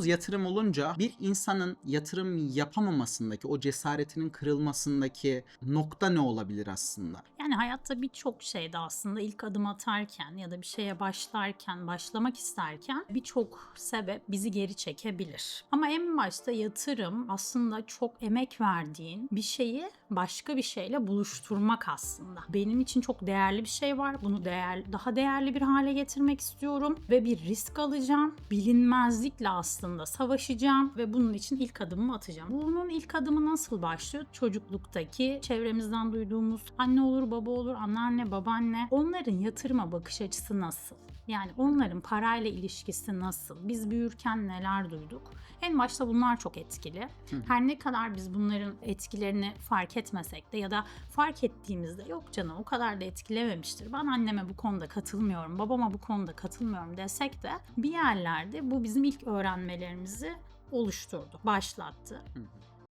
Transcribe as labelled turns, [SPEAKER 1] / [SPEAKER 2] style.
[SPEAKER 1] konumuz yatırım olunca bir insanın yatırım yapamamasındaki, o cesaretinin kırılmasındaki nokta ne olabilir aslında?
[SPEAKER 2] Yani hayatta birçok şeyde aslında ilk adım atarken ya da bir şeye başlarken, başlamak isterken birçok sebep bizi geri çekebilir. Ama en başta yatırım aslında çok emek verdiğin bir şeyi başka bir şeyle buluşturmak aslında. Benim için çok değerli bir şey var. Bunu değer, daha değerli bir hale getirmek istiyorum ve bir risk alacağım. Bilinmezlikle aslında savaşacağım ve bunun için ilk adımımı atacağım. Bunun ilk adımı nasıl başlıyor? Çocukluktaki çevremizden duyduğumuz anne olur, baba olur, anneanne, babaanne. Onların yatırıma bakış açısı nasıl? Yani onların parayla ilişkisi nasıl? Biz büyürken neler duyduk? En başta bunlar çok etkili. Her ne kadar biz bunların etkilerini fark etmesek de ya da fark ettiğimizde yok canım o kadar da etkilememiştir. Ben anneme bu konuda katılmıyorum, babama bu konuda katılmıyorum desek de bir yerlerde bu bizim ilk öğrenmelerimizi oluşturdu, başlattı.
[SPEAKER 1] Hı.